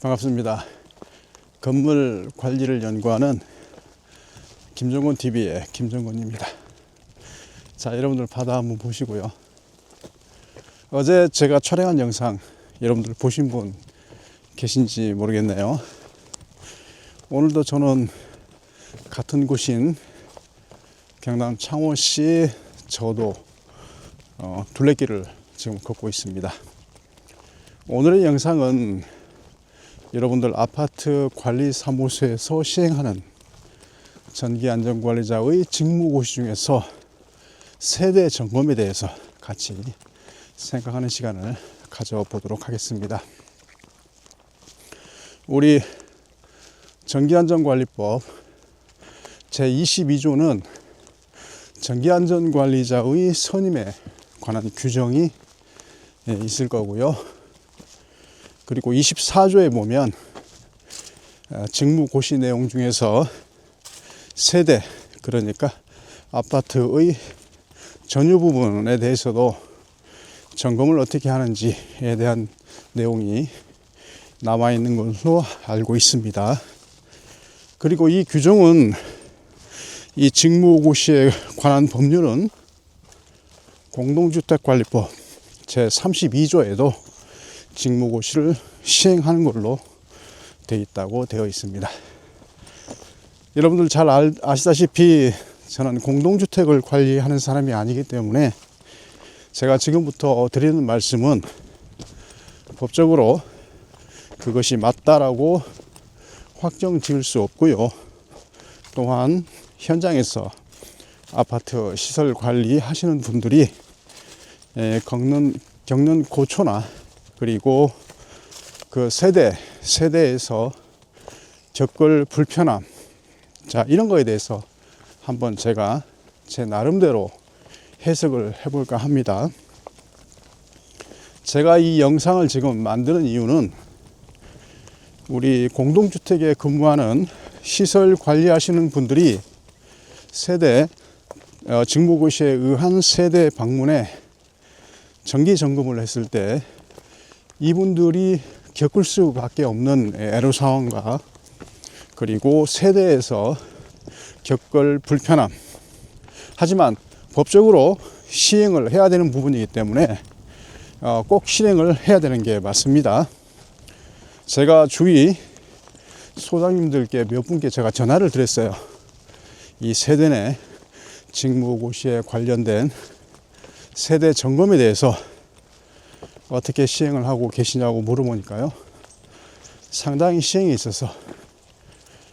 반갑습니다. 건물 관리를 연구하는 김정곤 TV의 김정곤입니다. 자, 여러분들 바다 한번 보시고요. 어제 제가 촬영한 영상 여러분들 보신 분 계신지 모르겠네요. 오늘도 저는 같은 곳인 경남 창원시 저도 어, 둘레길을 지금 걷고 있습니다. 오늘의 영상은 여러분들 아파트 관리 사무소에서 시행하는 전기 안전 관리자의 직무고시 중에서 세대 점검에 대해서 같이 생각하는 시간을 가져보도록 하겠습니다. 우리 전기안전관리법 제22조는 전기안전관리자의 선임에 관한 규정이 예, 있을 거고요. 그리고 24조에 보면 어, 직무 고시 내용 중에서 세대 그러니까 아파트의 전유 부분에 대해서도 점검을 어떻게 하는지에 대한 내용이 남아 있는 것으로 알고 있습니다. 그리고 이 규정은 이 직무 고시에 관한 법률은 공동주택관리법 제 32조에도 직무고시를 시행하는 걸로 되어 있다고 되어 있습니다. 여러분들 잘 알, 아시다시피 저는 공동주택을 관리하는 사람이 아니기 때문에 제가 지금부터 드리는 말씀은 법적으로 그것이 맞다라고 확정 지을 수 없고요. 또한 현장에서 아파트 시설 관리 하시는 분들이 에, 겪는, 겪는 고초나 그리고 그 세대, 세대에서 겪을 불편함. 자, 이런 거에 대해서 한번 제가 제 나름대로 해석을 해볼까 합니다. 제가 이 영상을 지금 만드는 이유는 우리 공동주택에 근무하는 시설 관리하시는 분들이 세대, 어, 직무고시에 의한 세대 방문에 정기 점검을 했을 때 이분들이 겪을 수밖에 없는 애로사항과 그리고 세대에서 겪을 불편함. 하지만 법적으로 시행을 해야 되는 부분이기 때문에 어, 꼭 실행을 해야 되는 게 맞습니다. 제가 주위 소장님들께 몇 분께 제가 전화를 드렸어요. 이 세대 내 직무고시에 관련된 세대 점검에 대해서 어떻게 시행을 하고 계시냐고 물어보니까요. 상당히 시행에 있어서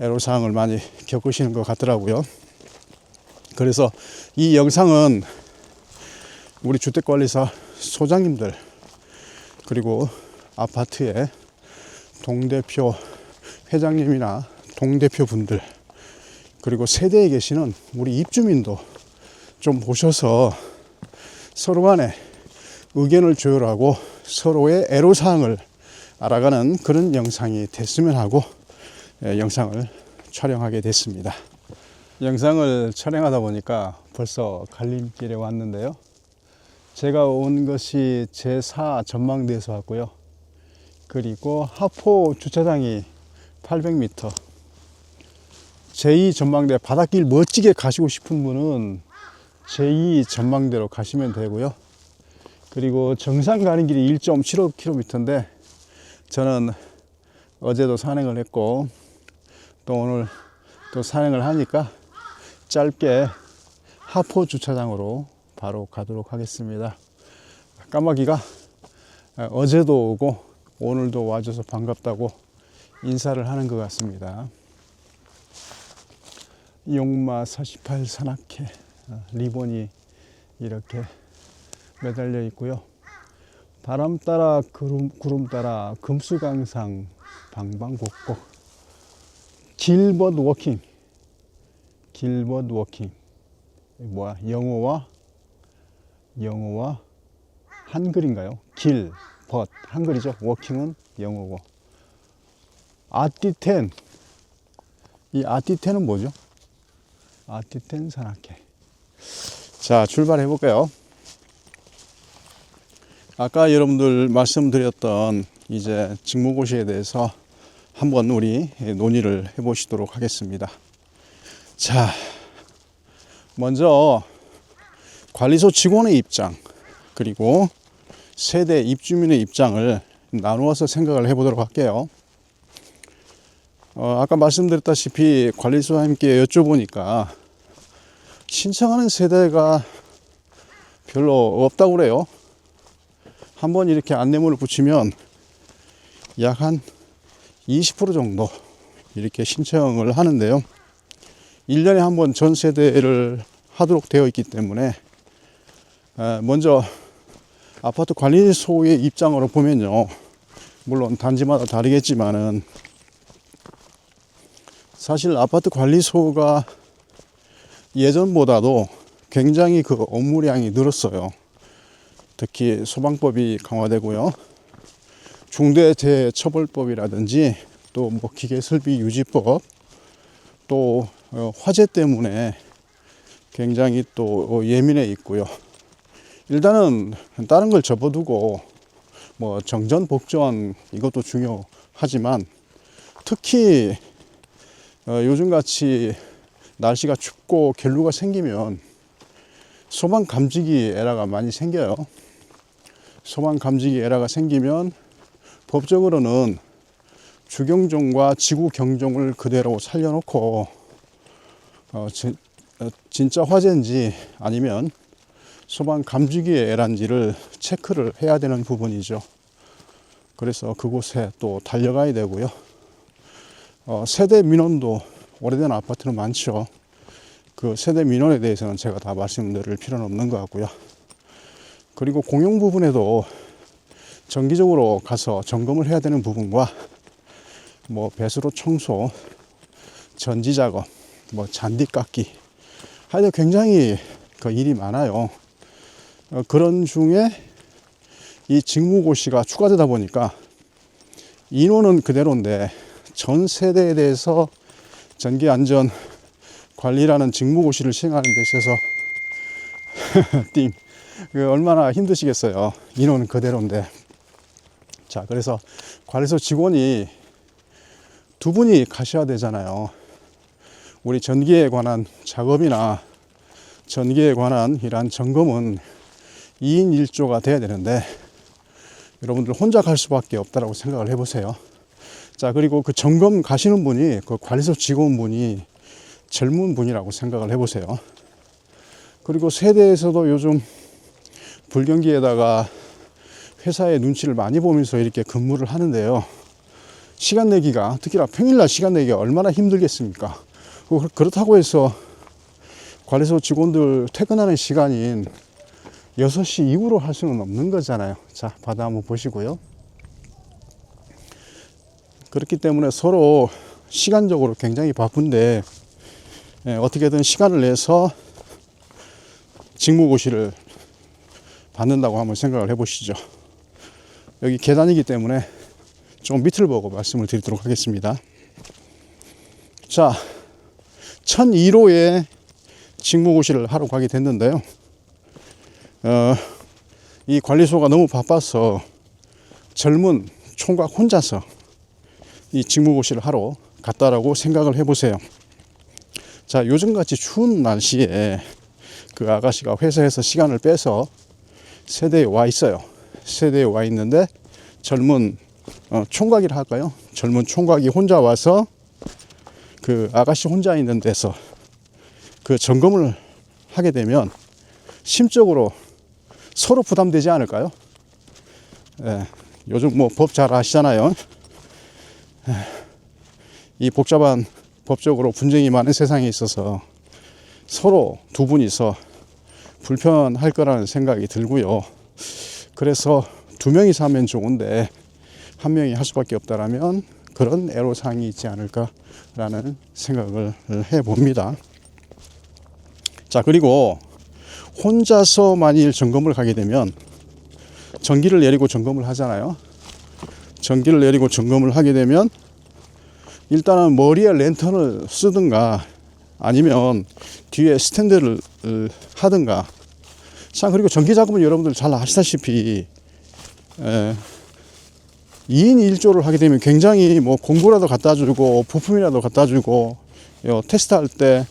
애로사항을 많이 겪으시는 것 같더라고요. 그래서 이 영상은 우리 주택관리사 소장님들 그리고 아파트의 동대표 회장님이나 동대표 분들 그리고 세대에 계시는 우리 입주민도 좀 보셔서 서로 간에 의견을 조율하고 서로의 애로사항을 알아가는 그런 영상이 됐으면 하고 예, 영상을 촬영하게 됐습니다. 영상을 촬영하다 보니까 벌써 갈림길에 왔는데요. 제가 온 것이 제4 전망대에서 왔고요. 그리고 하포 주차장이 800m. 제2 전망대 바닷길 멋지게 가시고 싶은 분은 제2 전망대로 가시면 되고요. 그리고 정상 가는 길이 1.75km인데 저는 어제도 산행을 했고 또 오늘 또 산행을 하니까 짧게 하포 주차장으로 바로 가도록 하겠습니다. 까마귀가 어제도 오고 오늘도 와줘서 반갑다고 인사를 하는 것 같습니다. 용마 48 산악회 리본이 이렇게 매달려 있고요. 바람 따라 구름, 구름 따라 금수강상 방방곡곡 길벗 워킹 길벗 워킹 뭐야 영어와 영어와 한글인가요? 길, 벗 한글이죠. 워킹은 영어고 아티텐 이 아티텐은 뭐죠? 아티텐 산악회 자 출발해 볼까요? 아까 여러분들 말씀드렸던 이제 직무고시에 대해서 한번 우리 논의를 해 보시도록 하겠습니다. 자, 먼저 관리소 직원의 입장 그리고 세대 입주민의 입장을 나누어서 생각을 해 보도록 할게요. 어, 아까 말씀드렸다시피 관리소와 함께 여쭤보니까 신청하는 세대가 별로 없다고 그래요. 한번 이렇게 안내문을 붙이면 약 한 20% 정도 이렇게 신청을 하는데요. 1년에 한 번 전 세 대를 하도록 되어 있기 때문에 에, 먼저 아파트 관리소의 입장으로 보면요. 물론 단지마다 다르겠지만은 사실 아파트 관리소가 예전보다도 굉장히 그 업무량이 늘었어요. 특히 소방법이 강화되고요. 중대재해처벌법이라든지 또 뭐 기계설비 유지법 또 어, 화재 때문에 굉장히 또 어, 예민해 있고요. 일단은 다른 걸 접어두고 뭐 정전 복전 이것도 중요하지만 특히 어, 요즘같이 날씨가 춥고 결루가 생기면 소방 감지기 에러가 많이 생겨요. 소방 감지기 에러가 생기면 법적으로는 주경종과 지구 경종을 그대로 살려놓고 어, 지- 어, 진짜 화재인지 아니면 소방 감지기의 에러인지를 체크를 해야 되는 부분이죠. 그래서 그곳에 또 달려가야 되고요. 어, 세대 민원도 오래된 아파트는 많죠. 그 세대 민원에 대해서는 제가 다 말씀드릴 필요는 없는 것 같고요. 그리고 공용 부분에도 정기적으로 가서 점검을 해야 되는 부분과 뭐 배수로 청소, 전지 작업, 뭐 잔디 깎기 하여튼 굉장히 그 일이 많아요. 어, 그런 중에 이 직무고시가 추가되다 보니까 인원은 그대로인데 전 세대에 대해서 전기 안전 관리라는 직무고시를 시행하는 데 있어서 띵, 그 얼마나 힘드시겠어요. 인원은 그대로인데. 자, 그래서 관리소 직원이 두 분이 가셔야 되잖아요. 우리 전기에 관한 작업이나 전기에 관한 이러한 점검은 2인 1조가 돼야 되는데 여러분들 혼자 갈 수밖에 없다라고 생각을 해보세요. 자, 그리고 그 점검 가시는 분이 그 관리소 직원분이 젊은 분이라고 생각을 해보세요. 그리고 세대에서도 요즘 불경기에다가 회사의 눈치를 많이 보면서 이렇게 근무를 하는데요. 시간 내기가 특히나 평일날 시간 내기가 얼마나 힘들겠습니까? 그- 그렇다고 해서 관리소 직원들 퇴근하는 시간인 6시 이후로 할 수는 없는 거잖아요. 자, 바다 한번 보시고요. 그렇기 때문에 서로 시간적으로 굉장히 바쁜데 예, 어떻게든 시간을 내서 직무고시를 받는다고 한번 생각을 해보시죠. 여기 계단이기 때문에 좀 밑을 보고 말씀을 드리도록 하겠습니다. 자, 1002호에 직무고시를 하러 가게 됐는데요. 어, 이 관리소가 너무 바빠서 젊은 총각 혼자서 이 직무고시를 하러 갔다라고 생각을 해보세요. 자, 요즘같이 추운 날씨에 그 아가씨가 회사에서 시간을 빼서 세대에 와 있어요. 세대에 와 있는데 젊은 어, 총각이라 할까요? 젊은 총각이 혼자 와서 그 아가씨 혼자 있는 데서 그 점검을 하게 되면 심적으로 서로 부담되지 않을까요? 예, 요즘 뭐 법 잘 아시잖아요. 예, 이 복잡한 법적으로 분쟁이 많은 세상에 있어서 서로 두 분이서 불편할 거라는 생각이 들고요. 그래서 두 명이서 하면 좋은데 한 명이 할 수밖에 없다라면 그런 애로사항이 있지 않을까라는 생각을 해 봅니다. 자, 그리고 혼자서 만일 점검을 가게 되면 전기를 내리고 점검을 하잖아요. 전기를 내리고 점검을 하게 되면 일단은 머리에 랜턴을 쓰든가 아니면 뒤에 스탠드를 어, 하든가 자 그리고 전기 작업은 여러분들 잘 아시다시피 에, 2인 1조를 하게 되면 굉장히 뭐 공구라도 갖다 주고 부품이라도 갖다 주고 요 테스트 할 때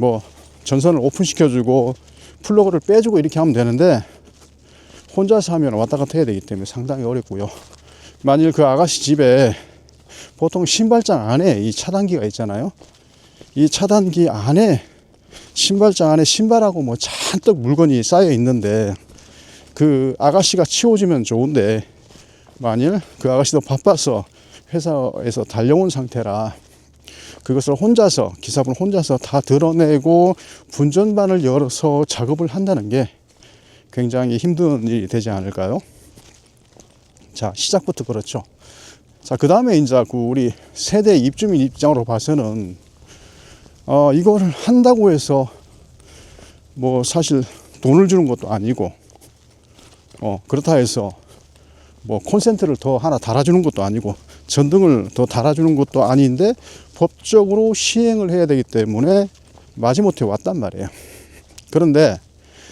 뭐 전선을 오픈시켜 주고 플러그를 빼주고 이렇게 하면 되는데 혼자서 하면 왔다 갔다 해야 되기 때문에 상당히 어렵고요. 만일 그 아가씨 집에 보통 신발장 안에 이 차단기가 있잖아요. 이 차단기 안에 신발장 안에 신발하고 뭐 잔뜩 물건이 쌓여 있는데 그 아가씨가 치워주면 좋은데 만일 그 아가씨도 바빠서 회사에서 달려온 상태라 그것을 혼자서 기사분 혼자서 다 드러내고 분전반을 열어서 작업을 한다는 게 굉장히 힘든 일이 되지 않을까요? 자 시작부터 그렇죠. 자그 다음에 이제 그 우리 세대 입주민 입장으로 봐서는 어 이거를 한다고 해서 뭐 사실 돈을 주는 것도 아니고 어 그렇다 해서 뭐 콘센트를 더 하나 달아주는 것도 아니고 전등을 더 달아주는 것도 아닌데 법적으로 시행을 해야 되기 때문에 마지못해 왔단 말이에요. 그런데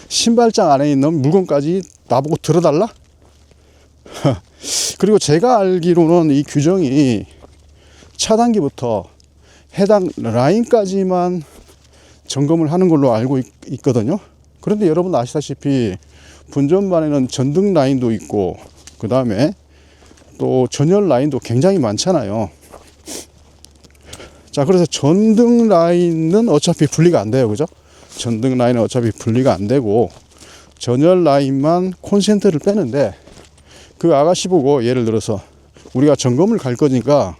신발장 안에 있는 물건까지 나보고 들어달라? 그리고 제가 알기로는 이 규정이 차단기부터 해당 라인까지만 점검을 하는 걸로 알고 있, 있거든요. 그런데 여러분 아시다시피 분전반에는 전등 라인도 있고 그 다음에 또 전열 라인도 굉장히 많잖아요. 자, 그래서 전등 라인은 어차피 분리가 안 돼요. 그죠? 전등 라인은 어차피 분리가 안 되고 전열 라인만 콘센트를 빼는데 그 아가씨 보고 예를 들어서 우리가 점검을 갈 거니까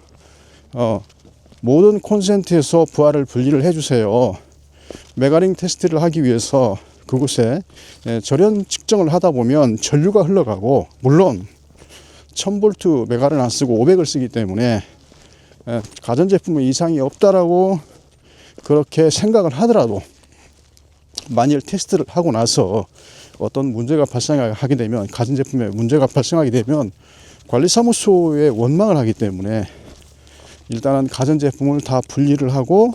어, 모든 콘센트에서 부하를 분리를 해주세요. 메가링 테스트를 하기 위해서 그곳에 예, 절연 측정을 하다 보면 전류가 흘러가고 물론 1000V 메가를 안 쓰고 500을 쓰기 때문에 예, 가전제품에 이상이 없다라고 그렇게 생각을 하더라도 만일 테스트를 하고 나서 어떤 문제가 발생하게 되면 가전제품에 문제가 발생하게 되면 관리사무소에 원망을 하기 때문에 일단은 가전제품을 다 분리를 하고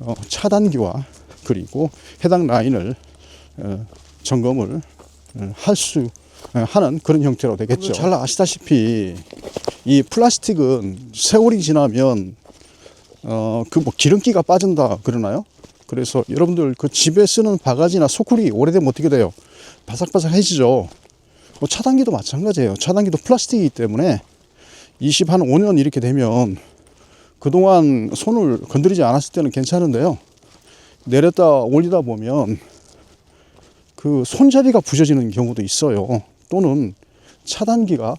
어, 차단기와 그리고 해당 라인을 어, 점검을 어, 할수 하는 그런 형태로 되겠죠. 잘 아시다시피 이 플라스틱은 세월이 지나면 어 그 뭐 기름기가 빠진다 그러나요? 그래서 여러분들 그 집에 쓰는 바가지나 소쿠리 오래되면 어떻게 돼요? 바삭바삭해지죠. 뭐 차단기도 마찬가지예요. 차단기도 플라스틱이기 때문에 20 한 5년 이렇게 되면 그동안 손을 건드리지 않았을 때는 괜찮은데요. 내렸다 올리다 보면 그 손잡이가 부서지는 경우도 있어요. 또는 차단기가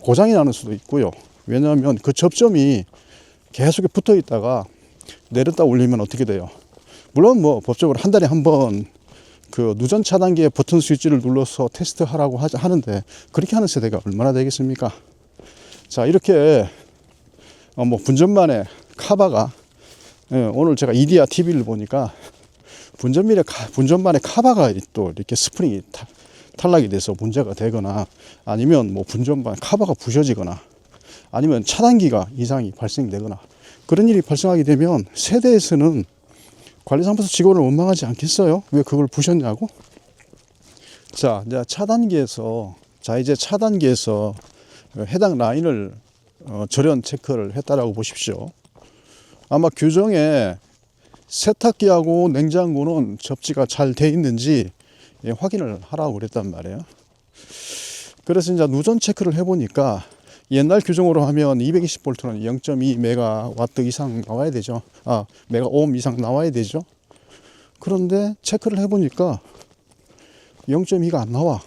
고장이 나는 수도 있고요. 왜냐하면 그 접점이 계속 붙어 있다가 내렸다 올리면 어떻게 돼요? 물론 뭐 법적으로 한 달에 한번 그 누전 차단기의 버튼 스위치를 눌러서 테스트하라고 하, 하는데 그렇게 하는 세대가 얼마나 되겠습니까? 자 이렇게 어, 뭐 분전만에 카바가 예, 오늘 제가 이디야 TV를 보니까 분전밀의 카, 분전만에 카바가 또 이렇게 스프링이 타, 탈락이 돼서 문제가 되거나 아니면 뭐 분전반 카바가 부셔지거나 아니면 차단기가 이상이 발생되거나 그런 일이 발생하게 되면 세대에서는 관리사무소 직원을 원망하지 않겠어요? 왜 그걸 부셨냐고? 자, 이제 차단기에서 자 이제 차단기에서 해당 라인을 어, 절연 체크를 했다라고 보십시오. 아마 규정에 세탁기하고 냉장고는 접지가 잘 돼 있는지 예, 확인을 하라고 그랬단 말이에요. 그래서 이제 누전 체크를 해보니까 옛날 규정으로 하면 220V는 0.2 메가와트 이상 나와야 되죠. 아, 메가옴 이상 나와야 되죠. 그런데 체크를 해보니까 0.2가 안 나와.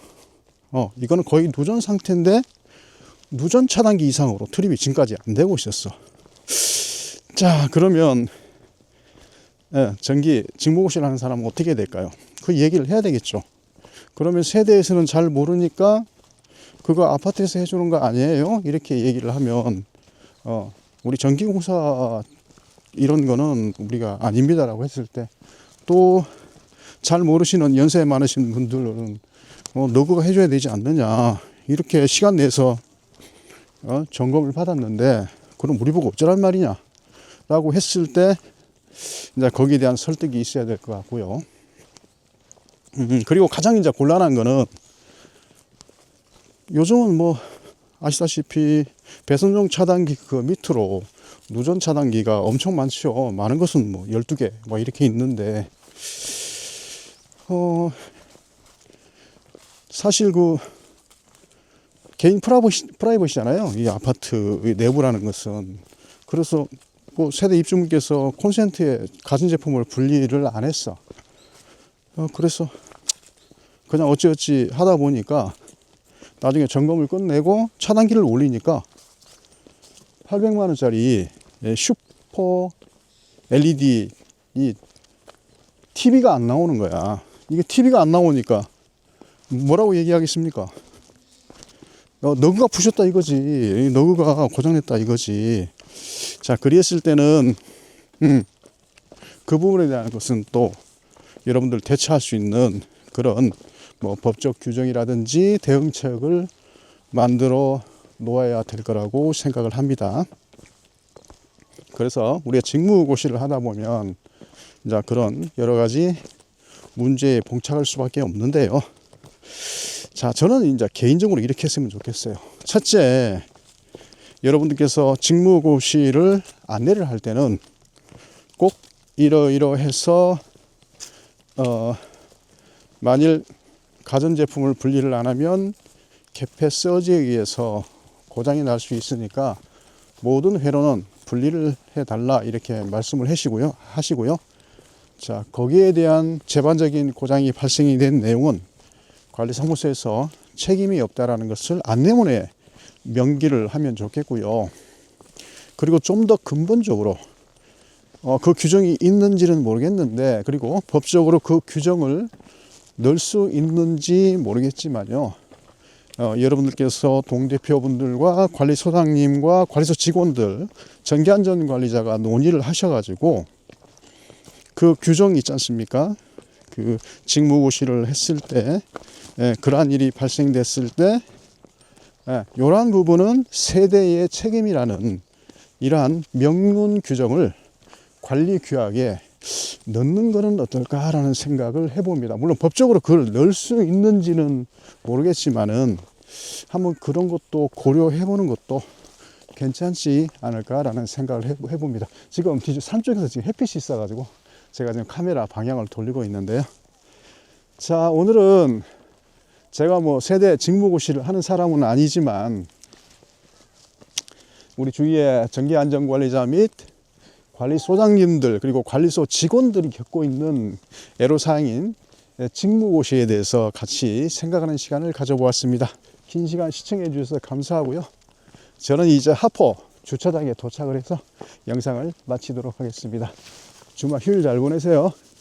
어, 이거는 거의 누전 상태인데 누전 차단기 이상으로 트립이 지금까지 안 되고 있었어. 자, 그러면 예, 전기 직무고시를 하는 사람은 어떻게 될까요? 그 얘기를 해야 되겠죠. 그러면 세대에서는 잘 모르니까 그거 아파트에서 해주는 거 아니에요? 이렇게 얘기를 하면 어, 우리 전기공사 이런 거는 우리가 아닙니다라고 했을 때 또 잘 모르시는 연세 많으신 분들은 어, 너그가 해줘야 되지 않느냐 이렇게 시간 내서 어, 점검을 받았는데 그럼 우리 보고 어쩌란 말이냐 라고 했을 때 이제 거기에 대한 설득이 있어야 될 것 같고요. 음, 그리고 가장 이제 곤란한 거는 요즘은 뭐 아시다시피 배선종 차단기 그 밑으로 누전 차단기가 엄청 많죠. 많은 것은 뭐 12개 뭐 이렇게 있는데 어 사실 그 개인 프라이버시, 프라이버시잖아요. 이 아파트 의 내부라는 것은 그래서 뭐 세대 입주민께서 콘센트에 가전제품을 분리를 안 했어. 어, 그래서 그냥 어찌어찌 하다 보니까 나중에 점검을 끝내고 차단기를 올리니까 800만 원짜리 예, 슈퍼 LED 이 TV가 안 나오는 거야. 이게 TV가 안 나오니까 뭐라고 얘기하겠습니까? 어, 너그가 부셨다 이거지. 이 너그가 고장냈다 이거지. 자, 그랬을 때는 음, 그 부분에 대한 것은 또 여러분들 대처할 수 있는 그런 뭐 법적 규정이라든지 대응책을 만들어 놓아야 될 거라고 생각을 합니다. 그래서 우리가 직무고시를 하다 보면 이제 그런 여러 가지 문제에 봉착할 수밖에 없는데요. 자, 저는 이제 개인적으로 이렇게 했으면 좋겠어요. 첫째, 여러분들께서 직무고시를 안내를 할 때는 꼭 이러이러해서 어, 만일 가전제품을 분리를 안 하면 개폐 서지에 의해서 고장이 날 수 있으니까 모든 회로는 분리를 해달라 이렇게 말씀을 하시고요. 하시고요. 자, 거기에 대한 재반적인 고장이 발생이 된 내용은 관리사무소에서 책임이 없다라는 것을 안내문에 명기를 하면 좋겠고요. 그리고 좀 더 근본적으로 어, 그 규정이 있는지는 모르겠는데 그리고 법적으로 그 규정을 넣을 수 있는지 모르겠지만요. 어, 여러분들께서 동대표분들과 관리소장님과 관리소 직원들 전기안전관리자가 논의를 하셔가지고 그 규정이 있지 않습니까? 그 직무고시를 했을 때 예, 그러한 일이 발생됐을 때 예, 이러한 부분은 세대의 책임이라는 이러한 명문 규정을 관리 규약에 넣는 것은 어떨까라는 생각을 해봅니다. 물론 법적으로 그걸 넣을 수 있는지는 모르겠지만은 한번 그런 것도 고려해 보는 것도 괜찮지 않을까라는 생각을 해- 해봅니다. 지금 뒤쪽 산 쪽에서 지금 햇빛이 있어가지고 제가 지금 카메라 방향을 돌리고 있는데요. 자, 오늘은 제가 뭐 세대 직무고시를 하는 사람은 아니지만 우리 주위에 전기안전관리자 및 관리소장님들 그리고 관리소 직원들이 겪고 있는 애로사항인 직무고시에 대해서 같이 생각하는 시간을 가져보았습니다. 긴 시간 시청해 주셔서 감사하고요. 저는 이제 하포 주차장에 도착을 해서 영상을 마치도록 하겠습니다. 주말 휴일 잘 보내세요.